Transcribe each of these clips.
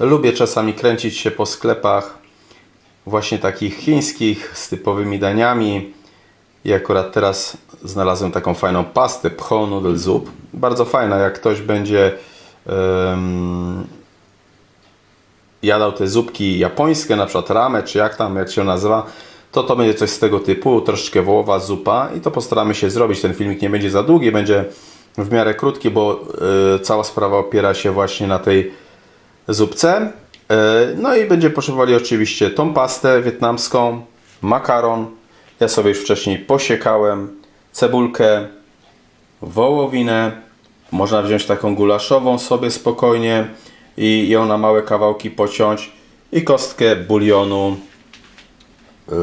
Lubię czasami kręcić się po sklepach właśnie takich chińskich z typowymi daniami. I akurat teraz znalazłem taką fajną pastę Pho Noodle Soup. Bardzo fajna, jak ktoś będzie em, jadał te zupki japońskie, na przykład czy jak tam, jak się nazywa, to to będzie coś z tego typu, troszeczkę wołowa zupa i to postaramy się zrobić. Ten filmik nie będzie za długi, będzie w miarę krótki, bo y, cała sprawa opiera się właśnie na tej zupce. Y, no i będziemy potrzebowali oczywiście tą pastę wietnamską, makaron. Ja sobie już wcześniej posiekałem, cebulkę, wołowinę. Można wziąć taką gulaszową sobie spokojnie i ją na małe kawałki pociąć i kostkę bulionu yy,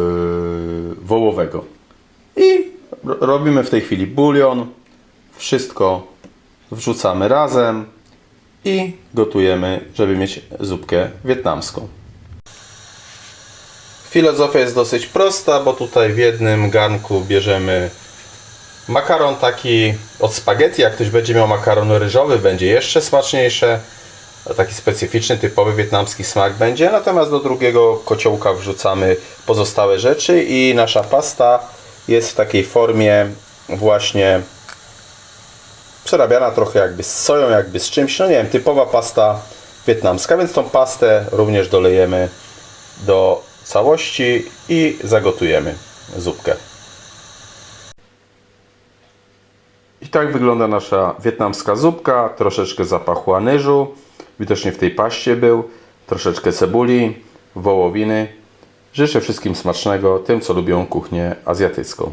wołowego. I ro- robimy w tej chwili bulion. Wszystko wrzucamy razem i gotujemy, żeby mieć zupkę wietnamską. Filozofia jest dosyć prosta, bo tutaj w jednym garnku bierzemy makaron taki od spaghetti. Jak ktoś będzie miał makaron ryżowy, będzie jeszcze smaczniejsze. Taki specyficzny, typowy wietnamski smak będzie. Natomiast do drugiego kociołka wrzucamy pozostałe rzeczy i nasza pasta jest w takiej formie właśnie przerabiana trochę jakby z soją, jakby z czymś. No nie wiem, typowa pasta wietnamska, więc tą pastę również dolejemy do całości i zagotujemy zupkę. I tak wygląda nasza wietnamska zupka. Troszeczkę zapachu anyżu. Widocznie w tej paście był. Troszeczkę cebuli, wołowiny. Życzę wszystkim smacznego, tym co lubią kuchnię azjatycką.